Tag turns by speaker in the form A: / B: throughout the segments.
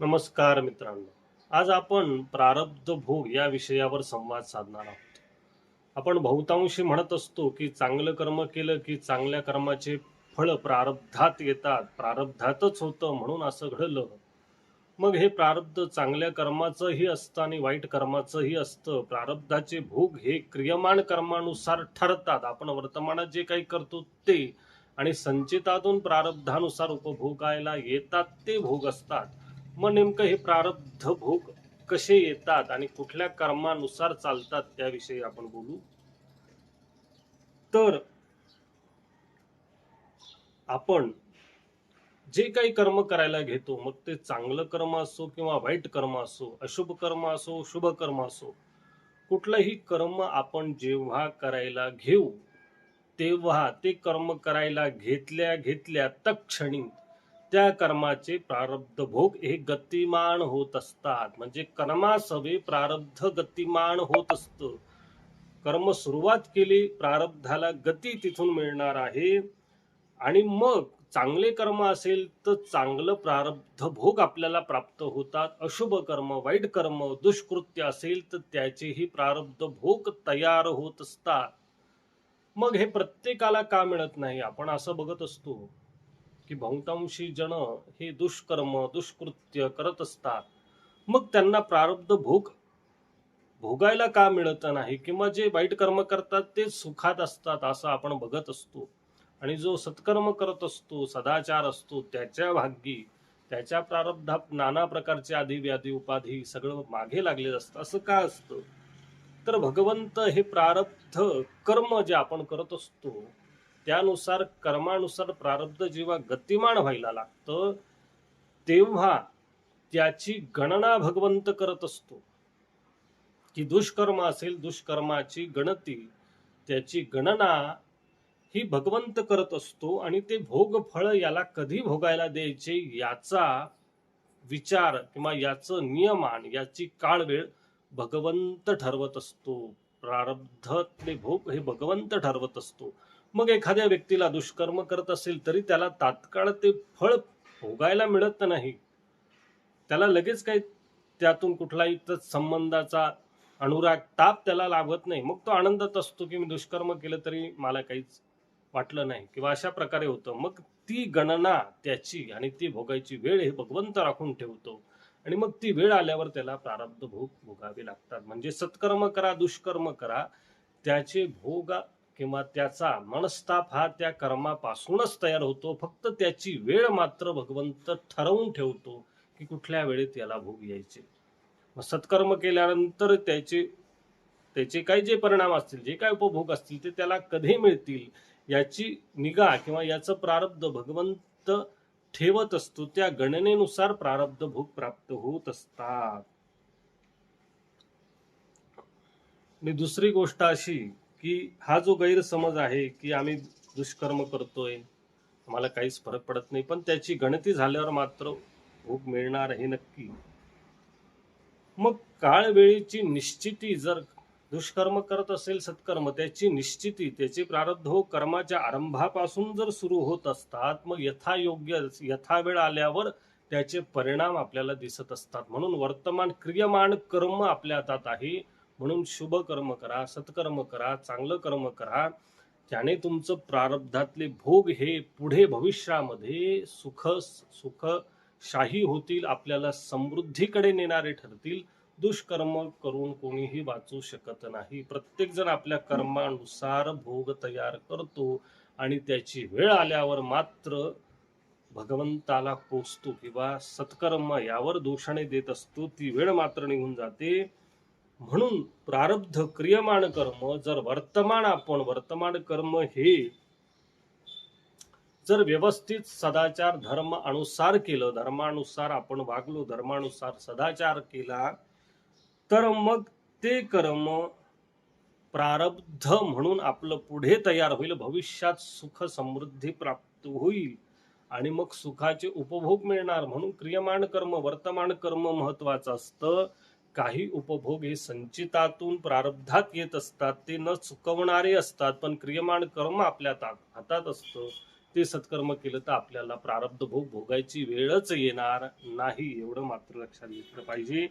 A: नमस्कार मित्रांनो. आज आपण प्रारब्ध भोग या विषयावर संवाद साधणार आहोत. आपण बहुतांशी म्हणत असतो की चांगलं कर्म केलं की चांगल्या कर्माचे फळ प्रारब्धात येतात प्रारब्धातच होतं म्हणून असं घडलं. मग हे प्रारब्ध चांगल्या कर्माचंही असतं आणि वाईट कर्माचंही असतं. प्रारब्धाचे भोग हे क्रियमान कर्मानुसार ठरतात. आपण वर्तमानात जे काही करतो ते आणि संचितातून प्रारब्धानुसार उपभोगायला येतात ते भोग असतात. मग नेमकं हे प्रारब्ध भोग कसे येतात आणि कुठल्या कर्मानुसार चालतात त्याविषयी आपण बोलू? तर आपण जे काही कर्म करायला घेतो मग ते चांगलं कर्म असो किंवा वाईट कर्म असो अशुभ कर्म असो शुभ कर्म असो कुठलंही कर्म आपण जेव्हा करायला घेऊ तेव्हा ते कर्म करायला घेतल्या घेतल्या तत्क्षणी त्या कर्माचे प्रारब्ध भोग हे गतिमान होत असतात. म्हणजे कर्मासवे प्रारब्ध गतिमान होत असतं. कर्म सुरुवात केली प्रारब्धाला गती तिथून मिळणार आहे. आणि मग चांगले कर्म असेल तर चांगलं प्रारब्ध भोग आपल्याला प्राप्त होतात. अशुभ कर्म वाईट कर्म दुष्कृत्य असेल तर त्याचेही प्रारब्ध भोग तयार होत असतात. मग हे प्रत्येकाला का मिळत नाही? आपण असं बघत असतो. की बहुतांशी जण हे दुष्कर्म दुष्कृत्य करत असतात. मग त्यांना प्रारब्ध भोग भोगायला का मिळत नाही? किंवा जे वाईट कर्म करतात ते सुखात असतात असं आपण बघत असतो. आणि जो सत्कर्म करत असतो सदाचार असतो त्याच्या भाग्यी त्याच्या प्रारब्धात नाना प्रकारचे आधी व्याधी उपाधी सगळं मागे लागलेलं असतं. असं का असतं? तर भगवंत हे प्रारब्ध कर्म जे आपण करत असतो त्यानुसार कर्मानुसार प्रारब्ध जेव्हा गतिमान व्हायला लागतं तेव्हा त्याची गणना भगवंत करत असतो. की दुष्कर्म असेल दुष्कर्माची गणती त्याची गणना ही भगवंत करत असतो आणि ते भोग फळ याला कधी भोगायला द्यायचे याचा विचार किंवा याचं नियमान याची काळ वेळ भगवंत ठरवत असतो. प्रारब्धातले भोग हे भगवंत ठरवत असतो. मग एखाद्या व्यक्तीला दुष्कर्म करत असेल तरी त्याला तात्काळ ते फळ भोगायला मिळत नाही. त्याला लगेच काही त्यातून कुठलाही संबंधाचा अनुराग ताप त्याला लाभत नाही. मग तो आनंदात असतो की मी दुष्कर्म केलं तरी मला काहीच वाटलं नाही किंवा अशा प्रकारे होतं. मग ती गणना त्याची आणि ती भोगायची वेळ हे भगवंत राखून ठेवतो आणि मग ती वेळ आल्यावर त्याला प्रारब्ध भोग भोगावे लागतात. म्हणजे सत्कर्म करा दुष्कर्म करा त्याचे भोग किंवा त्याचा मनस्ताप हा त्या कर्मापासूनच तयार होतो. फक्त त्याची वेळ मात्र भगवंत ठरवून ठेवतो की कुठल्या वेळेत याला भोग यायचे. मग सत्कर्म केल्यानंतर त्याचे त्याचे काही जे परिणाम असतील जे काय उपभोग असतील ते त्याला कधी मिळतील याची निगा किंवा याचं प्रारब्ध भगवंत ठेवत असतो. त्या गणनेनुसार प्रारब्ध भोग प्राप्त होत असतात. आणि दुसरी गोष्ट अशी की हा जो गैरसमज आहे की आम्ही दुष्कर्म करतोय आम्हाला काहीच फरक पडत नाही पण त्याची गणती झाल्यावर मात्र भूक मिळणार हे नक्की. मग काळ वेळेची निश्चिती जर दुष्कर्म करत असेल सत्कर्म त्याची निश्चिती त्याची प्रारब्ध हो कर्माच्या आरंभापासून जर सुरू होत असतात मग यथायोग्य यथावेळ आल्यावर त्याचे परिणाम आपल्याला दिसत असतात. म्हणून वर्तमान क्रियमान कर्म आपल्या हातात आहे. म्हणून शुभ कर्म करा सत्कर्म करा चांगलं कर्म करा. त्याने तुमचं प्रारब्धातले भोग हे पुढे भविष्यामध्ये सुख सुख शाही होतील आपल्याला समृद्धीकडे नेणारे ठरतील. दुष्कर्म करून कोणीही वाचू शकत नाही. प्रत्येक जण आपल्या कर्मानुसार भोग तयार करतो आणि त्याची वेळ आल्यावर मात्र भगवंताला पोचतो किंवा सत्कर्म यावर दोषाने देत असतो. ती वेळ मात्र निघून जाते. म्हणून प्रारब्ध क्रियमान कर्म जर वर्तमान आपण वर्तमान कर्म हे जर व्यवस्थित सदाचार धर्म अनुसार केलं धर्मानुसार आपण वागलो धर्मानुसार सदाचार केला तर मग ते कर्म प्रारब्ध म्हणून आपलं पुढे तयार होईल भविष्यात सुख समृद्धी प्राप्त होईल आणि मग सुखाचे उपभोग मिळणार. म्हणून क्रियमान कर्म वर्तमान कर्म महत्वाचं असतं. काही उपभोग हे संचितातून प्रारब्धात येत असतात ते न चुकवणारे असतात पण क्रियमाण कर्म आपल्या हातात असतं. ते सत्कर्म केलं तर आपल्याला प्रारब्ध भोग भोगायची वेळच येणार नाही एवढं मात्र लक्षात घेतलं पाहिजे.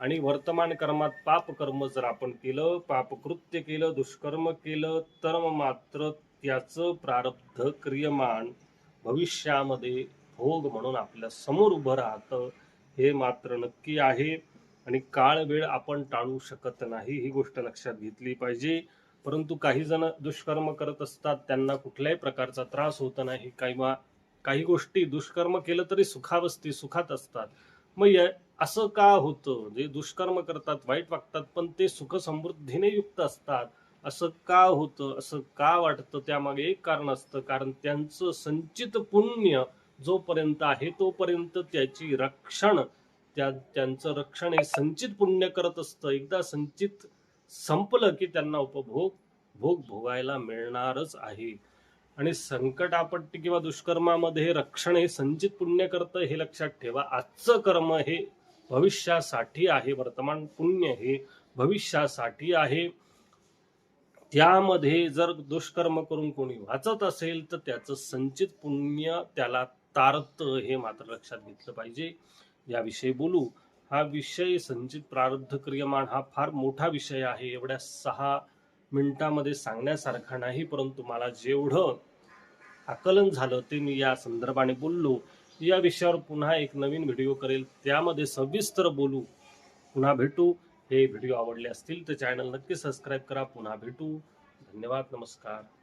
A: आणि वर्तमान कर्मात पाप कर्म जर आपण केलं पापकृत्य केलं दुष्कर्म केलं तर मात्र त्याचं प्रारब्ध क्रियमान भविष्यामध्ये भोग म्हणून आपल्यासमोर उभं राहतं हे मात्र नक्की आहे. आणि काळ वेळ आपण टाळू शकत नाही ही गोष्ट लक्षात घेतली पाहिजे. परंतु काही जण दुष्कर्म करत असतात त्यांना कुठल्याही प्रकारचा त्रास होत नाही काही मा- काही गोष्टी दुष्कर्म केलं तरी सुखावस्थी सुखात असतात. मग असं का होतं? जे दुष्कर्म करतात वाईट वागतात पण ते सुख समृद्धीने युक्त असतात. असं का होतं? असं का वाटतं? त्यामागे एक कारण असतं कारण त्यांचं संचित पुण्य जोपर्यंत आहे तोपर्यंत त्याची रक्षण त्या त्यांचं रक्षण हे संचित पुण्य करत असतं. एकदा संचित संपलं की त्यांना उपभोग भोग भोगायला मिळणारच आहे. आणि संकट आपत्ती किंवा दुष्कर्मामध्ये रक्षण हे संचित पुण्य करतं हे लक्षात ठेवा. आजचं कर्म हे भविष्यासाठी आहे. वर्तमान पुण्य हे भविष्यासाठी आहे. त्यामध्ये जर दुष्कर्म करून कोणी वाचत असेल तर त्याचं संचित पुण्य त्याला तारतं हे मात्र लक्षात घेतलं पाहिजे. याविषयी बोलू. हा विषय संचित प्रारब्ध क्रियमाण हा फार मोठा विषय आहे. एवढ्या सहा मिनिटामध्ये सांगण्यासारखा नाही परंतु मला जेवढं आकलन झालं ते मी या संदर्भाने बोललो. या विषयावर पुन्हा एक नवीन व्हिडिओ करेल. त्यामध्ये सविस्तर बोलू. पुन्हा भेटू. हे व्हिडिओ आवडले असतील तर चॅनल नक्की सबस्क्राईब करा. पुन्हा भेटू. धन्यवाद. नमस्कार.